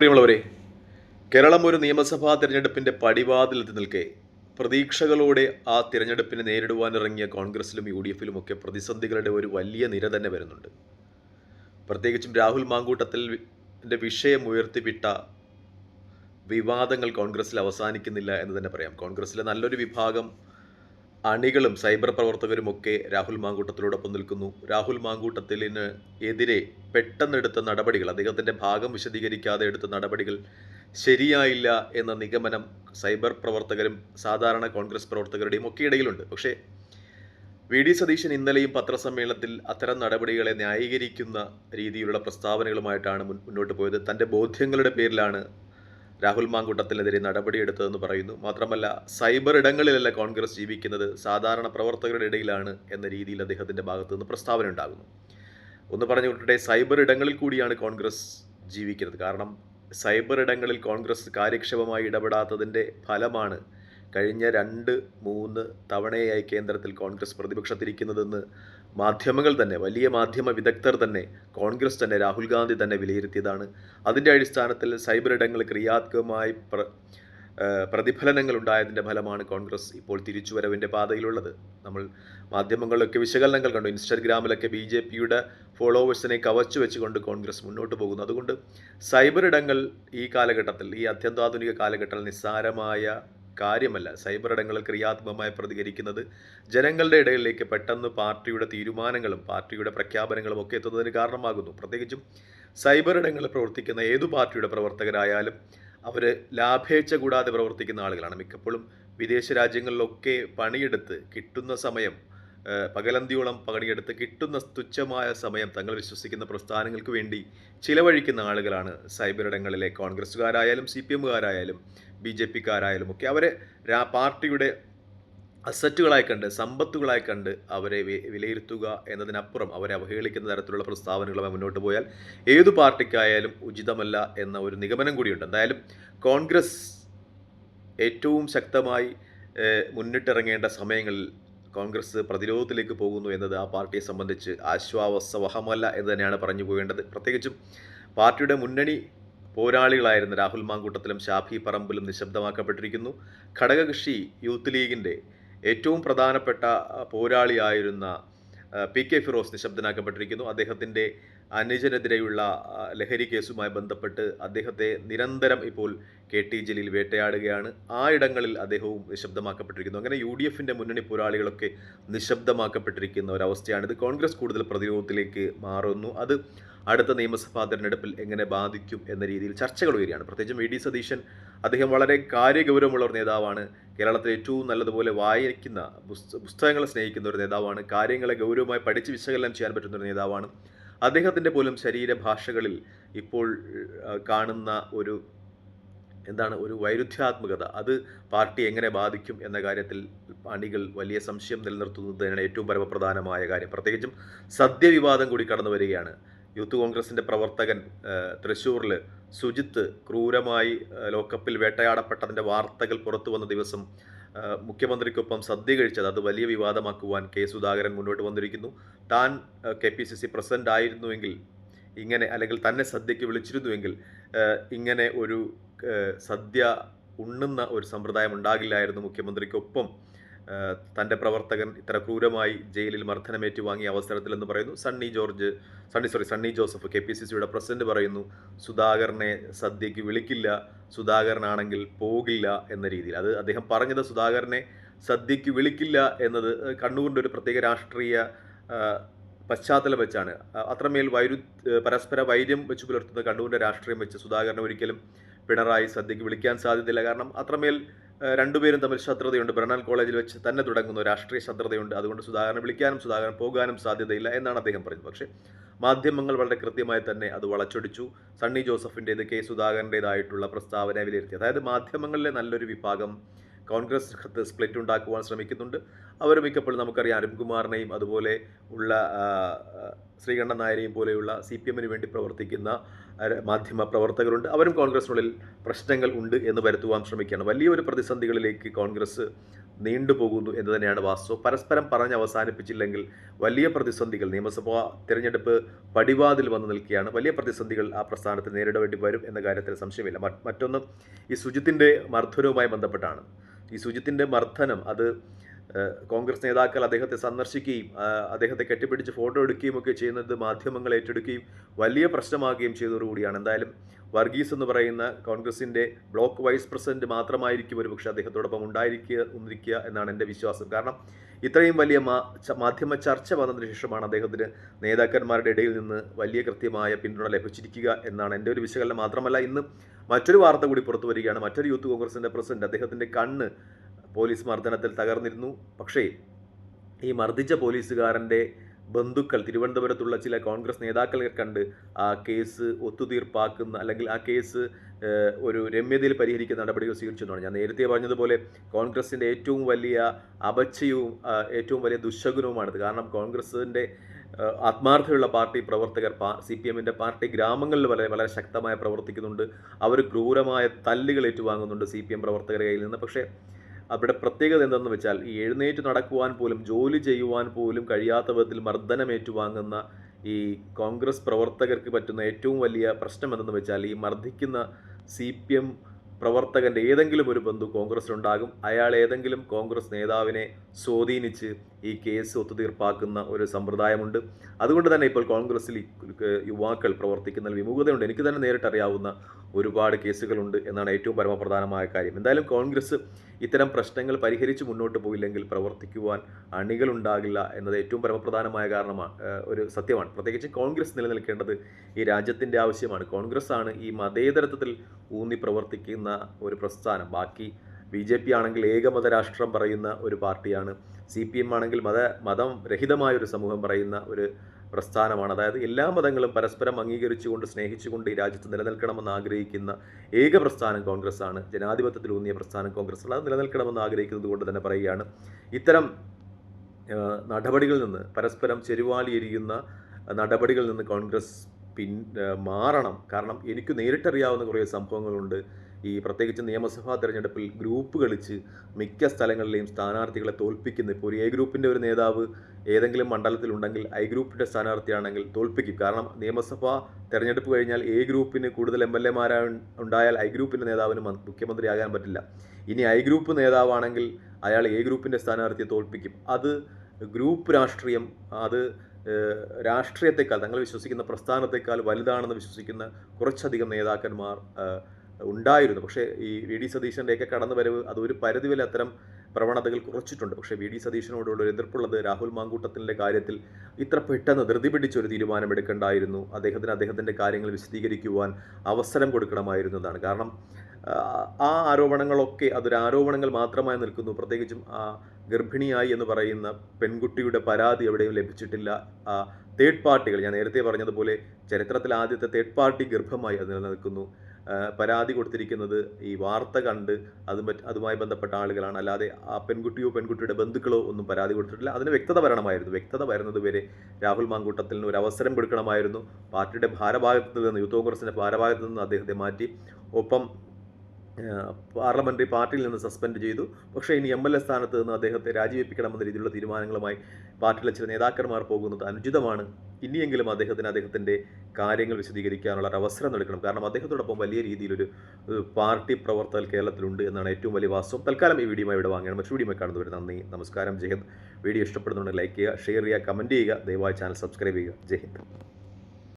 പ്രിയമുള്ളവരെ കേരളം ഒരു നിയമസഭാ തിരഞ്ഞെടുപ്പിന്റെ പടിവാതിലെത്തി നിൽക്കെ പ്രതീക്ഷകളോടെ ആ തിരഞ്ഞെടുപ്പിനെ നേരിടുവാനിറങ്ങിയ കോൺഗ്രസിലും യു ഡി എഫിലും ഒക്കെ പ്രതിസന്ധികളുടെ ഒരു വലിയ നിര തന്നെ വരുന്നുണ്ട്. പ്രത്യേകിച്ചും രാഹുൽ മാങ്കൂട്ടത്തിൽ ന്റെ വിഷയം ഉയർത്തിവിട്ട വിവാദങ്ങൾ കോൺഗ്രസ്സിൽ അവസാനിക്കുന്നില്ല എന്ന് തന്നെ പറയാം. കോൺഗ്രസ്സിലെ നല്ലൊരു വിഭാഗം അണികളും സൈബർ പ്രവർത്തകരും ഒക്കെ രാഹുൽ മാങ്കൂട്ടത്തിലോടൊപ്പം നിൽക്കുന്നു. രാഹുൽ മാങ്കൂട്ടത്തിലിന് എതിരെ പെട്ടെന്നെടുത്ത നടപടികൾ അദ്ദേഹത്തിന്റെ ഭാഗം വിശദീകരിക്കാതെ എടുത്ത നടപടികൾ ശരിയായില്ല എന്ന നിഗമനം സൈബർ പ്രവർത്തകരും സാധാരണ കോൺഗ്രസ് പ്രവർത്തകരുടെയും ഒക്കെ ഇടയിലുണ്ട്. പക്ഷേ വി. ഡി. സതീശൻ ഇന്നലെയും പത്രസമ്മേളനത്തിൽ അത്തരം നടപടികളെ ന്യായീകരിക്കുന്ന രീതിയിലുള്ള പ്രസ്താവനകളുമായിട്ടാണ് മുന്നോട്ട് പോയത്. തന്റെ ബോധ്യങ്ങളുടെ പേരിലാണ് രാഹുൽ മാങ്കൂട്ടത്തിനെതിരെ നടപടിയെടുത്തതെന്ന് പറയുന്നു. മാത്രമല്ല സൈബർ ഇടങ്ങളിലല്ല കോൺഗ്രസ് ജീവിക്കുന്നത്? സാധാരണ പ്രവർത്തകരുടെ ഇടയിലാണ് എന്ന രീതിയിൽ അദ്ദേഹത്തിന്റെ ഭാഗത്തു നിന്ന് പ്രസ്താവന ഉണ്ടാകുന്നു. ഒന്ന് പറഞ്ഞു വിട്ടേ സൈബർ ഇടങ്ങളിൽ കൂടിയാണ് കോൺഗ്രസ് ജീവിക്കുന്നത്. കാരണം സൈബർ ഇടങ്ങളിൽ കോൺഗ്രസ് കാര്യക്ഷമമായി ഇടപെടാത്തതിന്റെ ഫലമാണ് കഴിഞ്ഞ രണ്ട് മൂന്ന് തവണയായി കേന്ദ്രത്തിൽ കോൺഗ്രസ് പ്രതിപക്ഷത്തിരിക്കുന്നതെന്ന് മാധ്യമങ്ങൾ തന്നെ വലിയ മാധ്യമ വിദഗ്ധർ തന്നെ കോൺഗ്രസ് തന്നെ രാഹുൽ ഗാന്ധി തന്നെ വിലയിരുത്തിയതാണ്. അതിന്റെ അടിസ്ഥാനത്തിൽ സൈബർ ഇടങ്ങൾ ക്രിയാത്മകമായി പ്ര പ്രതിഫലനങ്ങൾ ഉണ്ടായതിന്റെ ഫലമാണ് കോൺഗ്രസ് ഇപ്പോൾ തിരിച്ചുവരവിന്റെ പാതയിലുള്ളത്. നമ്മൾ മാധ്യമങ്ങളിലൊക്കെ വിശകലനങ്ങൾ കണ്ടു. ഇൻസ്റ്റാഗ്രാമിലൊക്കെ ബി ജെ പിയുടെ ഫോളോവേഴ്സിനെ കവച്ചു വെച്ചുകൊണ്ട് കോൺഗ്രസ് മുന്നോട്ട് പോകുന്നു. അതുകൊണ്ട് സൈബർ ഇടങ്ങൾ ഈ കാലഘട്ടത്തിൽ ഈ അത്യന്താധുനിക കാലഘട്ടത്തിൽ നിസ്സാരമായ കാര്യമല്ല. സൈബർ ഇടങ്ങളിൽ ക്രിയാത്മകമായി പ്രതികരിക്കുന്നത് ജനങ്ങളുടെ ഇടയിലേക്ക് പെട്ടെന്ന് പാർട്ടിയുടെ തീരുമാനങ്ങളും പാർട്ടിയുടെ പ്രഖ്യാപനങ്ങളും ഒക്കെ എത്തുന്നതിന് കാരണമാകുന്നു. പ്രത്യേകിച്ചും സൈബർ ഇടങ്ങളിൽ പ്രവർത്തിക്കുന്ന ഏതു പാർട്ടിയുടെ പ്രവർത്തകരായാലും അവർ ലാഭേച്ഛ കൂടാതെ പ്രവർത്തിക്കുന്ന ആളുകളാണ്. മിക്കപ്പോഴും വിദേശ രാജ്യങ്ങളിലൊക്കെ പണിയെടുത്ത് കിട്ടുന്ന സമയം പകലന്തിയോളം പണിയെടുത്ത് കിട്ടുന്ന തുച്ഛമായ സമയം തങ്ങൾ വിശ്വസിക്കുന്ന പ്രസ്ഥാനങ്ങൾക്ക് വേണ്ടി ചിലവഴിക്കുന്ന ആളുകളാണ് സൈബർ ഇടങ്ങളിലെ കോൺഗ്രസ്സുകാരായാലും സി പി എമ്മുകാരായാലും ബി ജെ പിക്കാരായാലും ഒക്കെ. അവരെ പാർട്ടിയുടെ അസറ്റുകളായി കണ്ട് സമ്പത്തുകളായി കണ്ട് അവരെ വിലയിരുത്തുക എന്നതിനപ്പുറം അവരെ അവഹേളിക്കുന്ന തരത്തിലുള്ള പ്രസ്താവനകളുമായി മുന്നോട്ട് പോയാൽ ഏതു പാർട്ടിക്കായാലും ഉചിതമല്ല എന്ന ഒരു നിഗമനം കൂടിയുണ്ട്. എന്തായാലും കോൺഗ്രസ് ഏറ്റവും ശക്തമായി മുന്നിട്ടിറങ്ങേണ്ട സമയങ്ങളിൽ കോൺഗ്രസ് പ്രതിരോധത്തിലേക്ക് പോകുന്നു എന്നത് ആ പാർട്ടിയെ സംബന്ധിച്ച് ആശ്വാസവഹമല്ല എന്ന് തന്നെയാണ് പറഞ്ഞു പോകേണ്ടത്. പ്രത്യേകിച്ചും പാർട്ടിയുടെ മുന്നണി പോരാളികളായിരുന്ന രാഹുൽ മാങ്കൂട്ടത്തിലും ഷാഫി പറമ്പിലും നിശബ്ദമാക്കപ്പെട്ടിരിക്കുന്നു. ഘടകകക്ഷി യൂത്ത് ലീഗിന്റെ ഏറ്റവും പ്രധാനപ്പെട്ട പോരാളിയായിരുന്ന പി കെ ഫിറോസ് നിശബ്ദനാക്കപ്പെട്ടിരിക്കുന്നു. അദ്ദേഹത്തിന്റെ അനുജനെതിരെയുള്ള ലഹരി കേസുമായി ബന്ധപ്പെട്ട് അദ്ദേഹത്തെ നിരന്തരം ഇപ്പോൾ കെ ടി ജലീൽ വേട്ടയാടുകയാണ്. ആ ഇടങ്ങളിൽ അദ്ദേഹവും നിശബ്ദമാക്കപ്പെട്ടിരിക്കുന്നു. അങ്ങനെ യു ഡി എഫിന്റെ മുന്നണി പോരാളികളൊക്കെ നിശബ്ദമാക്കപ്പെട്ടിരിക്കുന്ന ഒരവസ്ഥയാണിത് കോൺഗ്രസ് കൂടുതൽ പ്രതിരോധത്തിലേക്ക് മാറുന്നു. അത് അടുത്ത നിയമസഭാ തെരഞ്ഞെടുപ്പിൽ എങ്ങനെ ബാധിക്കും എന്ന രീതിയിൽ ചർച്ചകൾ വരികയാണ് പ്രത്യേകിച്ചും വി ഡി സതീശൻ അദ്ദേഹം വളരെ കാര്യഗൗരവമുള്ള ഒരു നേതാവാണ്. കേരളത്തിലെ ഏറ്റവും നല്ലതുപോലെ വായിക്കുന്ന പുസ്തകങ്ങളെ സ്നേഹിക്കുന്ന ഒരു നേതാവാണ്. കാര്യങ്ങളെ ഗൗരവമായി പഠിച്ച് വിശകലനം ചെയ്യാൻ പറ്റുന്ന ഒരു നേതാവാണ്. അദ്ദേഹത്തിന്റെ പോലും ശരീരഭാഷകളിൽ ഇപ്പോൾ കാണുന്ന ഒരു എന്താണ് ഒരു വൈരുദ്ധ്യാത്മകത. അത് പാർട്ടി എങ്ങനെ ബാധിക്കും എന്ന കാര്യത്തിൽ അണികൾ വലിയ സംശയം നിലനിർത്തുന്നത് തന്നെയാണ് ഏറ്റവും പരമപ്രധാനമായ കാര്യം. പ്രത്യേകിച്ചും സദ്യവിവാദം കൂടി കടന്നു വരികയാണ്. യൂത്ത് കോൺഗ്രസിന്റെ പ്രവർത്തകൻ തൃശ്ശൂരിൽ സുജിത്ത് ക്രൂരമായി ലോക്കപ്പിൽ വേട്ടയാടപ്പെട്ടതിന്റെ വാർത്തകൾ പുറത്തു വന്ന ദിവസം മുഖ്യമന്ത്രിക്കൊപ്പം സദ്യ കഴിച്ചത് അത് വലിയ വിവാദമാക്കുവാൻ കെ സുധാകരൻ മുന്നോട്ട് വന്നിരിക്കുന്നു. താൻ K P C C president ആയിരുന്നുവെങ്കിൽ ഇങ്ങനെ അല്ലെങ്കിൽ തന്നെ സദ്യയ്ക്ക് വിളിച്ചിരുന്നുവെങ്കിൽ ഇങ്ങനെ ഒരു സദ്യ ഉണ്ണുന്ന ഒരു സമ്പ്രദായം ഉണ്ടാകില്ലായിരുന്നു മുഖ്യമന്ത്രിക്കൊപ്പം. തന്റെ പ്രവർത്തകൻ ഇത്ര ക്രൂരമായി ജയിലിൽ മർദ്ദനമേറ്റു വാങ്ങിയ അവസരത്തിൽ എന്ന് പറയുന്നു. Sunny George Sunny sorry Sunny Joseph K P C സിയുടെ പ്രസിഡന്റ് പറയുന്നു സുധാകരനെ സദ്യയ്ക്ക് വിളിക്കില്ല സുധാകരനാണെങ്കിൽ പോകില്ല എന്ന രീതിയിൽ. അത് അദ്ദേഹം പറഞ്ഞത് സുധാകരനെ സദ്യയ്ക്ക് വിളിക്കില്ല എന്നത് കണ്ണൂരിന്റെ ഒരു പ്രത്യേക രാഷ്ട്രീയ പശ്ചാത്തലം വെച്ചാണ്. അത്രമേൽ വൈരു പരസ്പര വൈര്യം വെച്ച് പുലർത്തുന്ന കണ്ണൂരിന്റെ രാഷ്ട്രീയം വെച്ച് സുധാകരനെ ഒരിക്കലും പിണറായി സദ്യയ്ക്ക് വിളിക്കാൻ സാധ്യതയില്ല. കാരണം അത്രമേൽ രണ്ടുപേരും തമ്മിൽ ശത്രുതയുണ്ട്. ബ്രണാൽ കോളേജിൽ വെച്ച് തന്നെ തുടങ്ങുന്ന രാഷ്ട്രീയ ശത്രുതയുണ്ട്. അതുകൊണ്ട് സുധാകരനെ വിളിക്കാനും സുധാകരൻ പോകാനും സാധ്യതയില്ല എന്നാണ് അദ്ദേഹം പറഞ്ഞത്. പക്ഷേ മാധ്യമങ്ങൾ വളരെ കൃത്യമായി തന്നെ അത് വളച്ചൊടിച്ചു. സണ്ണി ജോസഫിന്റേത് കെ സുധാകരന്റേതായിട്ടുള്ള പ്രസ്താവന വിലയിരുത്തി. അതായത് മാധ്യമങ്ങളിലെ നല്ലൊരു വിഭാഗം കോൺഗ്രസ് സ്പ്ലിറ്റ് ഉണ്ടാക്കുവാൻ ശ്രമിക്കുന്നുണ്ട്. അവർ മിക്കപ്പോഴും നമുക്കറിയാം അരുൺകുമാറിനെയും അതുപോലെ ഉള്ള ശ്രീകണ്ഠൻ നായരെയും പോലെയുള്ള സി പി എമ്മിന് വേണ്ടി പ്രവർത്തിക്കുന്ന മാധ്യമ പ്രവർത്തകരുണ്ട്. അവരും കോൺഗ്രസിനുള്ളിൽ പ്രശ്നങ്ങൾ ഉണ്ട് എന്ന് വരുത്തുവാൻ ശ്രമിക്കുകയാണ്. വലിയൊരു പ്രതിസന്ധികളിലേക്ക് കോൺഗ്രസ് നീണ്ടുപോകുന്നു എന്ന് തന്നെയാണ് വാസ്തവം. പരസ്പരം പറഞ്ഞ് അവസാനിപ്പിച്ചില്ലെങ്കിൽ വലിയ പ്രതിസന്ധികൾ നിയമസഭാ തിരഞ്ഞെടുപ്പ് പടിവാതിൽ വന്നു നിൽക്കുകയാണ്. വലിയ പ്രതിസന്ധികൾ ആ പ്രസ്ഥാനത്തിൽ നേരിടേണ്ടി വരും എന്ന കാര്യത്തിൽ സംശയമില്ല. മറ്റ് മറ്റൊന്ന് ഈ ശുചിത്തിന്റെ മർദ്ദനവുമായി ബന്ധപ്പെട്ടാണ്. ഈ ശുചിത്തിന്റെ മർദ്ദനം അത് കോൺഗ്രസ് നേതാക്കൾ അദ്ദേഹത്തെ സന്ദർശിക്കുകയും അദ്ദേഹത്തെ കെട്ടിപ്പിടിച്ച് ഫോട്ടോ എടുക്കുകയും ഒക്കെ ചെയ്യുന്നത് മാധ്യമങ്ങൾ ഏറ്റെടുക്കുകയും വലിയ പ്രശ്നമാകുകയും ചെയ്തതോടുകൂടിയാണ്. എന്തായാലും വർഗീസ് എന്ന് പറയുന്ന കോൺഗ്രസിന്റെ ബ്ലോക്ക് വൈസ് പ്രസിഡന്റ് മാത്രമായിരിക്കും ഒരു പക്ഷേ അദ്ദേഹത്തോടൊപ്പം ഉണ്ടായിരിക്കുക ഒന്നിരിക്കുക എന്നാണ് എന്റെ വിശ്വാസം. കാരണം ഇത്രയും വലിയ മാധ്യമ ചർച്ച വന്നതിന് ശേഷമാണ് അദ്ദേഹത്തിന് നേതാക്കന്മാരുടെ ഇടയിൽ നിന്ന് വലിയ കൃത്യമായ പിന്തുണ ലഭിച്ചിരിക്കുക എന്നാണ് എന്റെ ഒരു വിശകലനം. മാത്രമല്ല ഇന്ന് മറ്റൊരു വാർത്ത കൂടി പുറത്തു വരികയാണ്. മറ്റൊരു യൂത്ത് കോൺഗ്രസിന്റെ പ്രസിഡന്റ് അദ്ദേഹത്തിന്റെ കണ്ണ് പോലീസ് മർദ്ദനത്തിൽ തകർന്നിരുന്നു. പക്ഷേ ഈ മർദ്ദിച്ച പോലീസുകാരന്റെ ബന്ധുക്കൾ തിരുവനന്തപുരത്തുള്ള ചില കോൺഗ്രസ് നേതാക്കളെ കണ്ട് ആ കേസ് ഒത്തുതീർപ്പാക്കുന്ന അല്ലെങ്കിൽ ആ കേസ് ഒരു രമ്യതയിൽ പരിഹരിക്കുന്ന നടപടികൾ സ്വീകരിച്ചെന്നാണ് ഞാൻ നേരത്തെ പറഞ്ഞതുപോലെ കോൺഗ്രസിന്റെ ഏറ്റവും വലിയ അപച്ചയവും ഏറ്റവും വലിയ ദുശകുനവുമാണിത്. കാരണം കോൺഗ്രസിന്റെ ആത്മാർത്ഥയുള്ള പാർട്ടി പ്രവർത്തകർ പാ സി പി എമ്മിന്റെ പാർട്ടി ഗ്രാമങ്ങളിൽ വളരെ വളരെ ശക്തമായി പ്രവർത്തിക്കുന്നുണ്ട്. അവർ ക്രൂരമായ തല്ലുകൾ ഏറ്റുവാങ്ങുന്നുണ്ട് സി പി എം പ്രവർത്തകരുടെ കയ്യിൽ നിന്ന്. പക്ഷേ അവിടെ പ്രത്യേകത എന്തെന്ന് വെച്ചാൽ ഈ എഴുന്നേറ്റ് നടക്കുവാൻ പോലും ജോലി ചെയ്യുവാൻ പോലും കഴിയാത്ത വിധത്തിൽ മർദ്ദനമേറ്റുവാങ്ങുന്ന ഈ കോൺഗ്രസ് പ്രവർത്തകർക്ക് പറ്റുന്ന ഏറ്റവും വലിയ പ്രശ്നം എന്തെന്ന് വെച്ചാൽ ഈ മർദ്ദിക്കുന്ന സി പി എം പ്രവർത്തകന്റെ ഏതെങ്കിലും ഒരു ബന്ധു കോൺഗ്രസിലുണ്ടാകും അയാൾ ഏതെങ്കിലും കോൺഗ്രസ് നേതാവിനെ സ്വാധീനിച്ച് ഈ കേസ് ഒത്തുതീർപ്പാക്കുന്ന ഒരു സമ്പ്രദായമുണ്ട്. അതുകൊണ്ട് തന്നെ ഇപ്പോൾ കോൺഗ്രസിൽ യുവാക്കൾ പ്രവർത്തിക്കുന്ന വിമുഖതയുണ്ട്. എനിക്ക് തന്നെ നേരിട്ടറിയാവുന്ന ഒരുപാട് കേസുകളുണ്ട് എന്നാണ് ഏറ്റവും പരമപ്രധാനമായ കാര്യം. എന്തായാലും കോൺഗ്രസ് ഇത്തരം പ്രശ്നങ്ങൾ പരിഹരിച്ച് മുന്നോട്ട് പോയില്ലെങ്കിൽ പ്രവർത്തിക്കുവാൻ അണികളുണ്ടാകില്ല എന്നത് ഏറ്റവും പരമപ്രധാനമായ കാരണമാണ് ഒരു സത്യമാണ്. പ്രത്യേകിച്ച് കോൺഗ്രസ് നിലനിൽക്കേണ്ടത് ഈ രാജ്യത്തിന്റെ ആവശ്യമാണ്. കോൺഗ്രസ് ആണ് ഈ മതേതരത്വത്തിൽ ഊന്നി പ്രവർത്തിക്കുന്ന ഒരു പ്രസ്ഥാനം. ബാക്കി ബി ജെ പി ആണെങ്കിൽ ഏകമത രാഷ്ട്രം പറയുന്ന ഒരു പാർട്ടിയാണ്. സി പി എം ആണെങ്കിൽ മത മതം രഹിതമായ ഒരു സമൂഹം പറയുന്ന ഒരു പ്രസ്ഥാനമാണ്. അതായത് എല്ലാ മതങ്ങളും പരസ്പരം അംഗീകരിച്ചുകൊണ്ട് സ്നേഹിച്ചുകൊണ്ട് ഈ രാജ്യത്ത് നിലനിൽക്കണമെന്ന് ആഗ്രഹിക്കുന്ന ഏക പ്രസ്ഥാനം കോൺഗ്രസ് ആണ് ജനാധിപത്യത്തിൽ ഊന്നിയ പ്രസ്ഥാനം കോൺഗ്രസ് അത് നിലനിൽക്കണമെന്ന് ആഗ്രഹിക്കുന്നത് കൊണ്ട് തന്നെ പറയുകയാണ്. ഇത്തരം നടപടികളിൽ നിന്ന് പരസ്പരം ചെരുവാലി എരിയുന്ന നടപടികളിൽ നിന്ന് കോൺഗ്രസ് പിൻ മാറണം. കാരണം എനിക്ക് നേരിട്ടറിയാവുന്ന കുറേ സംഭവങ്ങളുണ്ട്. ഈ പ്രത്യേകിച്ച് നിയമസഭാ തെരഞ്ഞെടുപ്പിൽ ഗ്രൂപ്പ് കളിച്ച് മിക്ക സ്ഥലങ്ങളിലെയും സ്ഥാനാർത്ഥികളെ തോൽപ്പിക്കുന്ന ഇപ്പോൾ ഒരു എ ഗ്രൂപ്പിന്റെ ഒരു നേതാവ് ഏതെങ്കിലും മണ്ഡലത്തിലുണ്ടെങ്കിൽ ഐ ഗ്രൂപ്പിന്റെ സ്ഥാനാർത്ഥിയാണെങ്കിൽ തോൽപ്പിക്കും. കാരണം നിയമസഭാ തെരഞ്ഞെടുപ്പ് കഴിഞ്ഞാൽ എ ഗ്രൂപ്പിന് കൂടുതൽ എം എൽ എമാരാ ഉണ്ടായാൽ ഐ ഗ്രൂപ്പിന്റെ നേതാവിന് മുഖ്യമന്ത്രി മുഖ്യമന്ത്രിയാകാൻ പറ്റില്ല. ഇനി ഐ ഗ്രൂപ്പ് നേതാവാണെങ്കിൽ അയാൾ എ ഗ്രൂപ്പിന്റെ സ്ഥാനാർത്ഥിയെ തോൽപ്പിക്കും. അത് ഗ്രൂപ്പ് രാഷ്ട്രീയം അത് രാഷ്ട്രീയത്തെക്കാൾ തങ്ങൾ വിശ്വസിക്കുന്ന പ്രസ്ഥാനത്തെക്കാൾ വലുതാണെന്ന് വിശ്വസിക്കുന്ന കുറച്ചധികം നേതാക്കന്മാർ ഉണ്ടായിരുന്നു. പക്ഷേ ഈ വി. ഡി. സതീശന്റെയൊക്കെ കടന്നുവരവ് അത് ഒരു പരിധിവരെ അത്തരം പ്രവണതകൾ കുറച്ചിട്ടുണ്ട്. പക്ഷേ വി. ഡി. സതീശനോടുള്ള ഒരു എതിർപ്പുള്ളത് രാഹുൽ മാങ്കൂട്ടത്തിന്റെ കാര്യത്തിൽ ഇത്ര പെട്ടെന്ന് ധൃതി പിടിച്ചൊരു തീരുമാനമെടുക്കേണ്ടായിരുന്നു. അദ്ദേഹത്തിന് അദ്ദേഹത്തിന്റെ കാര്യങ്ങൾ വിശദീകരിക്കുവാൻ അവസരം കൊടുക്കണമായിരുന്നു എന്നാണ്. കാരണം ആ, ആരോപണങ്ങളൊക്കെ അതൊരു ആരോപണങ്ങൾ മാത്രമായി നിൽക്കുന്നു. പ്രത്യേകിച്ചും ആ ഗർഭിണിയായി എന്ന് പറയുന്ന പെൺകുട്ടിയുടെ പരാതി എവിടെയും ലഭിച്ചിട്ടില്ല. തേർഡ് പാർട്ടികൾ ഞാൻ നേരത്തെ പറഞ്ഞതുപോലെ ചരിത്രത്തിൽ ആദ്യത്തെ തേർഡ് പാർട്ടി ഗർഭമായി അത് നിലനിൽക്കുന്നു. പരാതി കൊടുത്തിരിക്കുന്നത് ഈ വാർത്ത കണ്ട് അത് അതുമായി ബന്ധപ്പെട്ട ആളുകളാണ്. അല്ലാതെ ആ പെൺകുട്ടിയോ പെൺകുട്ടിയുടെ ബന്ധുക്കളോ ഒന്നും പരാതി കൊടുത്തിട്ടില്ല. അതിന് വ്യക്തത വരണമായിരുന്നു. വ്യക്തത വരുന്നത് വരെ രാഹുൽ മാങ്കൂട്ടത്തിന് ഒരു അവസരം കൊടുക്കണമായിരുന്നു. പാർട്ടിയുടെ ഭാരഭാഗത്ത് നിന്ന് യൂത്ത് കോൺഗ്രസിന്റെ ഭാരഭാഗത്ത് നിന്ന് അദ്ദേഹത്തെ മാറ്റി. ഒപ്പം പാർലമെന്ററി പാർട്ടിയിൽ നിന്ന് സസ്പെൻഡ് ചെയ്തു. പക്ഷേ ഇനി എം എൽ എ സ്ഥാനത്ത് നിന്ന് അദ്ദേഹത്തെ രാജിവെപ്പിക്കണമെന്ന രീതിയിലുള്ള തീരുമാനങ്ങളുമായി പാർട്ടിയിലെ ചില നേതാക്കന്മാർ പോകുന്നത് അനുചിതമാണ്. ഇനിയെങ്കിലും അദ്ദേഹത്തിന് അദ്ദേഹത്തിന്റെ കാര്യങ്ങൾ വിശദീകരിക്കാനുള്ള ഒരു അവസരം നൽകണം. കാരണം അദ്ദേഹത്തോടൊപ്പം വലിയ രീതിയിലൊരു പാർട്ടി പ്രവർത്തകർ കേരളത്തിലുണ്ട് എന്നാണ് ഏറ്റവും വലിയ വാസ്തവം. തൽക്കാലം ഈ വീഡിയോ ഇവിടെ വാങ്ങണം മറ്റു വീഡിയോ കാണുന്നവർ നന്ദി നമസ്കാരം ജയ് വീഡിയോ ഇഷ്ടപ്പെടുന്നുണ്ടെങ്കിൽ ലൈക്ക് ചെയ്യുക ഷെയർ ചെയ്യുക കമന്റ് ചെയ്യുക. ദയവായി ചാനൽ സബ്സ്ക്രൈബ് ചെയ്യുക. ജയ്